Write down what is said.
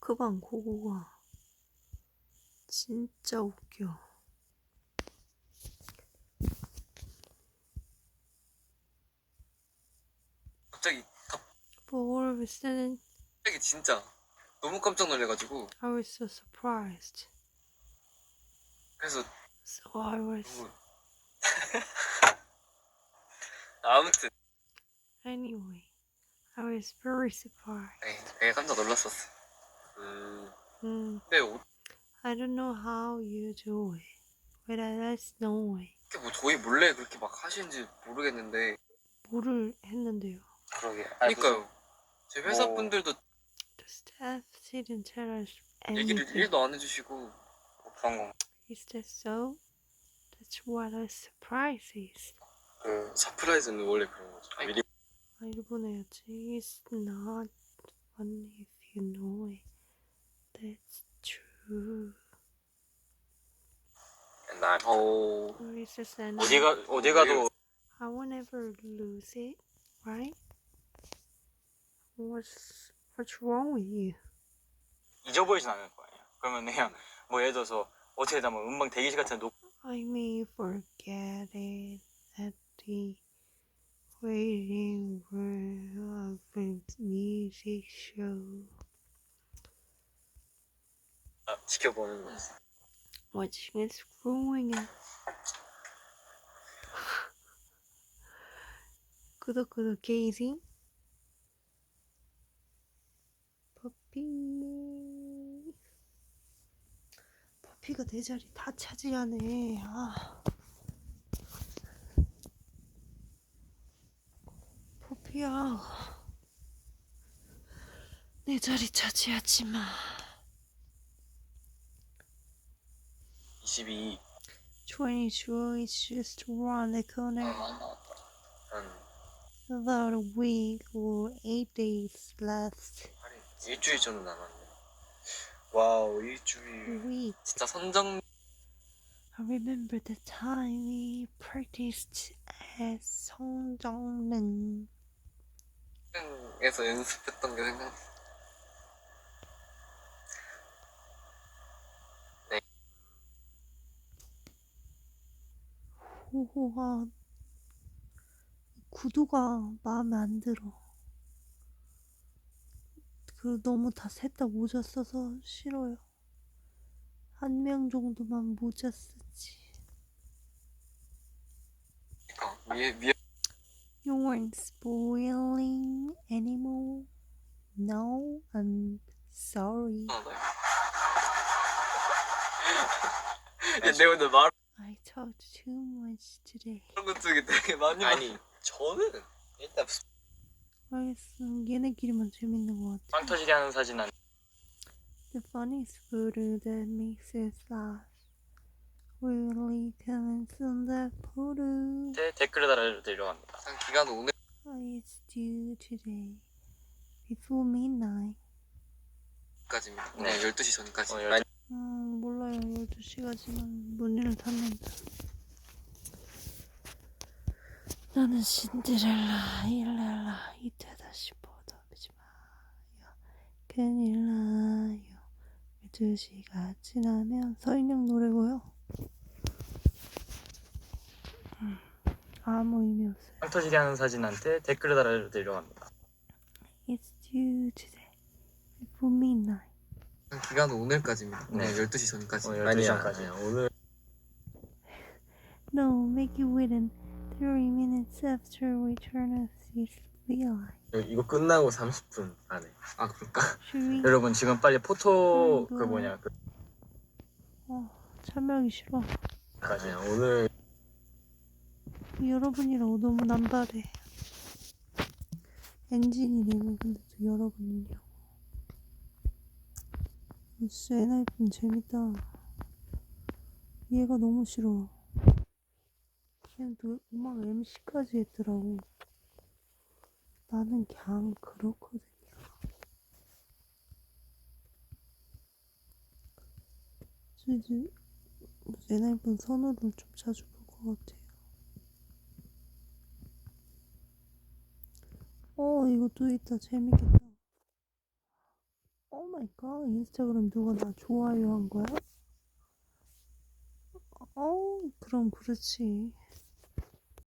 크반 고고가 진짜 웃겨. 갑자기 a sudden, 갑자기 진짜 너무 깜짝 놀래가지고 I was so surprised. 그래서 So I was 너무 아무튼 anyway. I was very surprised. 네, 되게 깜짝 놀랐었어. 음, Mm, 근데 어떻게 I don't know how you do it, but I just know it. 뭐 저희 몰래 그렇게 막 하시는지 모르겠는데 뭐를 했는데요? 그러게. 그러니까요. 제 회사 뭐- 분들도 The staff didn't tell us 얘기를 anything. 일도 안 해주시고 뭐 그런 거. Is that so? That's what a surprise is. 그 서프라이즈는 원래 그런 거죠. 미리 아, 일본어였지. It's not funny if you know it. That's 어 Or is this an 어디가 어디 가도 I won't ever lose it, right? What's what's wrong with you? 잊어버리진 않을 거 아니야. 그러면 그냥 뭐 예를 들어서 어떻게 뭐 음방 대기실 같은 데놓 I may forget it at the waiting room of a music show. 지켜보는 거지. Watching it growing up. 구독 구독 게이징 퍼피 퍼피가 내 자리 다 차지하네. 아. 퍼피야. 내 자리 차지하지 마 22. 22 is just around the corner 한 about a week or eight days left 팔일, 일주일 정도 남았네. 와우 일주일. week 진짜 선정 I remember the time we practiced at 성정릉. 에서 연습했던 게 생각. 호호가 구도가 마음에 안 들어. 그 너무 다 셋 다 모자 써서 싫어요. 한 명 정도만 모자 쓰지. 위에 위에 You weren't spoiling anymore. No, I'm sorry. 하나다. 야, 내가 오늘 말한 I talked too much today. 것 중에 되게 많이 아니 저는 일단 알겠어. 얘네끼리만 재밌는 것 같아. 빵 터지게 하는 사진 안 The funniest photo that makes us laugh. Really comments on that photo. 때 댓글을 달아드리려 합니다. 한 기간 오늘 It's due today. Before midnight. 까지입니다. 네. 네. 12시 전까지. 어, 열- 음, 몰라요. 12시가 지만 문의를 닫는다. 나는 신데렐라, 일렐라, 이때다 싶어도 보지 마요. 큰일 나요. 12시가 지나면 서인영 노래고요. 음, 아무 의미 없어요. 빵 터지게 하는 사진한테 댓글을 달아드리려 합니다. It's due today. Before midnight. 한 기간 오늘까지입니다. 오늘 네. 12시 전까지. 어, 12시 아니야 전까지. 오늘 No, make it within 30 minutes after return of the FBI. 이거 끝나고 30분 안에. 아 그럴까? Should we? 여러분 지금 빨리 포토. 그 뭐냐 그 어, 참여하기 싫어. 아니야 오늘 여러분이라고 너무 남발해. 엔진이래요. 근데 또 여러분이냐고. 진짜 엔하이픈 재밌다. 얘가 너무 싫어. 걔는 또 음악 MC까지 했더라고. 나는 그냥 그렇거든요. 그래서 이제 엔하이픈 선호를 좀 자주 볼 것 같아요. 어, 또 있다. 재밌겠다. 오 마이 갓. 인스타그램 누가 나 좋아요 한 거야? 어, 그럼 그렇지.